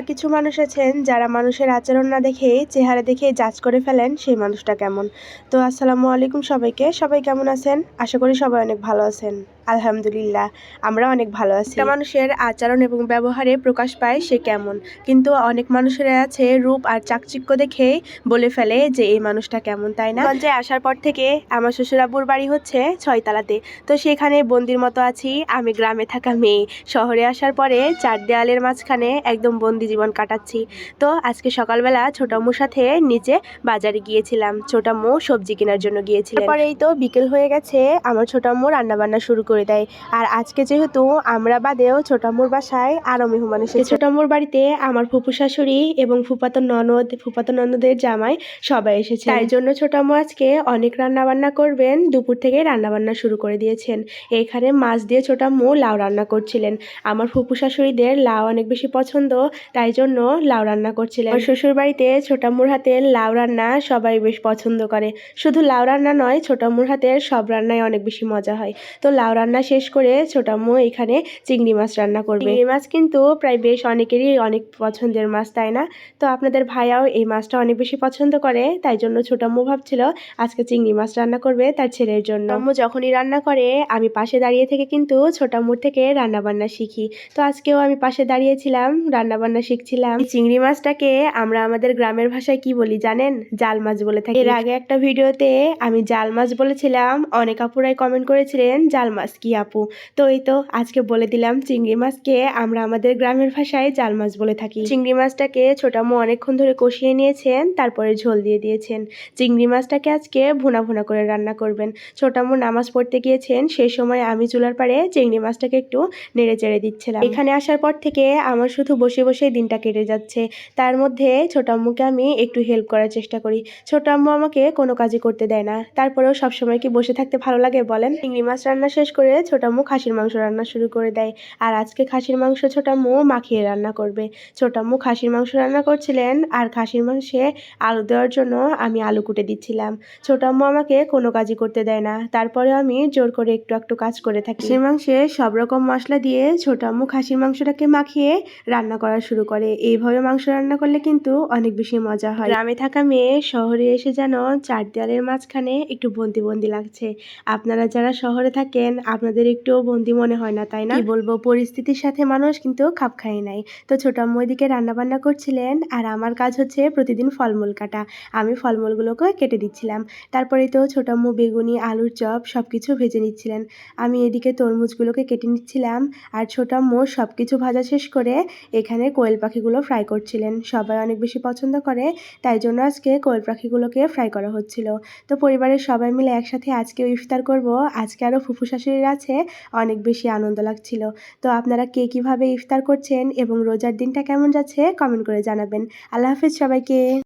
কিছু মানুষ আছেন যারা মানুষের আচরণ না দেখে, চেহারা দেখে জাজ করে ফেলেন সেই মানুষটা কেমন? তো আসসালামু আলাইকুম সবাইকে। সবাই কেমন আছেন? আশা করি সবাই অনেক ভালো আছেন। আলহামদুলিল্লাহ আমরা অনেক ভালো আছি। মানুষের আচরণ এবং ব্যবহারে প্রকাশ পায় সে কেমন। কিন্তু অনেক মানুষের আছে রূপ আর চাকচিক্য দেখে বলে ফেলে যে এই মানুষটা কেমন তাই না? গঞ্জে আসার পর থেকে আমার শ্বশুরাবুর বাড়ি হচ্ছে ছয়তলাতে। তো সেখানে বন্দির মতো আছি আমি গ্রামে থাকা মেয়ে। শহরে আসার পরে চার দেয়ালের মাঝখানে একদম বন্দি জীবন কাটাচ্ছি। তো আজকে সকালবেলা ছোটাম্মুর সাথে নিচে বাজারে গিয়েছিলাম। ছোটাম্মু সবজি কেনার জন্য গিয়েছিলাম পরেই তো বিকেল হয়ে গেছে আমার ছোটাম্মু রান্না বান্না শুরু করে দেয়। আর আজকে যেহেতু আমরা বাদেও ছোটাম্মুর বাসায় আরও মেহমান এসেছে। ছোটাম্মুর বাড়িতে আমার ফুপু শাশুড়ি এবং ফুপাতো ননদ ফুপাতো ননদের জামাই সবাই এসেছে তাই জন্য ছোটাম্মু আজকে অনেক রান্না বান্না করবেন দুপুর থেকে রান্না বান্না শুরু করে দিয়েছেন। এখানে মাছ দিয়ে ছোটাম্মু লাউ রান্না করছিলেন। আমার ফুপু শাশুড়িদের লাউ অনেক বেশি পছন্দ তাই জন্য লাউ রান্না করছিলেন। শ্বশুর বাড়িতে ছোটাম্মুর হাতের লাউ রান্না সবাই বেশ পছন্দ করে। শুধু লাউ রান্না নয় ছোটাম্মুর হাতের সব রান্নায় অনেক বেশি মজা হয়। তো লাউ রান্না শেষ করে ছোটাম্মু এখানে চিংড়ি মাছ রান্না করবে। চিংড়ি মাছ কিন্তু প্রায় বেশ অনেকেরই অনেক পছন্দের মাছ, তাই না? তো আপনাদের ভাইয়াও এই মাছটা অনেক বেশি পছন্দ করে, তাই জন্য ছোটাম্মু ভাবছিল আজকে চিংড়ি মাছ রান্না করবে তার ছেলের জন্য। আম্মু যখনই রান্না করে, আমি পাশে দাঁড়িয়ে থেকে কিন্তু ছোটাম্মুর থেকে রান্না বান্না শিখি। তো আজকেও আমি পাশে দাঁড়িয়েছিলাম রান্না বান্না শিখছিলাম চিংড়ি মাছটাকে আমরা আমাদের গ্রামের ভাষায় কি বলি জানেন? জাল মাছ বলে থাকি। এর আগে একটা ভিডিওতে আমি জাল মাছ বলেছিলাম, অনেক আপুরাই কমেন্ট করেছিলেন জাল মাছ। কি আপু? তো এই তো আজকে বলে দিলাম চিংড়ি মাছকে আমরা আমাদের গ্রামের ভাষায় জাল মাছ বলে থাকি। চিংড়ি মাছটাকে ছোটামু অনেকক্ষণ ধরে কষিয়ে নিয়েছেন, তারপরে ঝোল দিয়ে দিয়েছেন। চিংড়ি মাছটাকে আজকে ভুনা ভুনা করে রান্না করবেন। ছোটামু নামাজ পড়তে গিয়েছেন, সেই সময় আমি চুলার পাড়ে চিংড়ি মাছটাকে একটু নেড়ে চেড়ে দিচ্ছিলাম। এখানে আসার পর থেকে আমার শুধু বসে বসে দিনটা কেটে যাচ্ছে। তার মধ্যে ছোট আম্মুকে আমি একটু হেল্প করার চেষ্টা করি। ছোট আম্মু আমাকে কোনো কাজই করতে দেয় না। তারপরেও সবসময় কি বসে থাকতে ভালো লাগে বলেন? চিংড়ি মাছ রান্না শেষ করে ছোট আম্মু খাসির মাংস রান্না শুরু করে দেয়। আর আজকে খাসির মাংস, ছোট আম্মু মাখিয়ে রান্না করবে। ছোট আম্মু খাসির মাংস রান্না করছিলেন আর খাসির মাংসে আলু দেওয়ার জন্য আমি আলু কুটে দিচ্ছিলাম। ছোট আম্মু আমাকে কোনো কাজই করতে দেয় না। তারপরে আমি জোর করে একটু একটু কাজ করে থাকি। খাসির মাংসে সব রকম মশলা দিয়ে ছোট আম্মু খাসির মাংসটাকে মাখিয়ে রান্না করা শুরু করে। এইভাবে মাংস রান্না করলে কিন্তু অনেক বেশি মজা হয়। গ্রামে থাকা মেয়ে শহরে এসে যেন চার দেয়ালের মাঝখানে একটু বন্দি বন্দি লাগছে। আপনারা যারা শহরে থাকেন আপনাদের একটুও বন্দি মনে হয় না, তাই না? বলব, পরিস্থিতির সাথে মানুষ কিন্তু খাপ খায় নাই। তো ছোট আম্মু রান্না বান্না করছিলেন, আর আমার কাজ হচ্ছে প্রতিদিন ফলমূল কাটা। আমি ফলমূলগুলোকে কেটে দিচ্ছিলাম। তারপরে তো ছোট আম্মু বেগুনি, আলুর চপ সব কিছু ভেজে নিচ্ছিলেন। আমি এদিকে তরমুজগুলোকে কেটে নিচ্ছিলাম, আর ছোট আম্মু সব কিছু ভাজা শেষ করে এখানে কোয়েল পাখিগুলো ফ্রাই করছিলেন। সবাই অনেক বেশি পছন্দ করে, তাই জন্য আজকে কোয়েল পাখিগুলোকে ফ্রাই করা হচ্ছিল। তো পরিবারের সবাই মিলে একসাথে আজকে ইফতার করব। আজকে আরও ফুফু শাশুড়ির আছে, অনেক বেশি আনন্দ লাগছিল। তো আপনারা কে কীভাবে ইফতার করছেন এবং রোজার দিনটা কেমন যাচ্ছে কমেন্ট করে জানাবেন। আল্লাহ হাফিজ সবাইকে।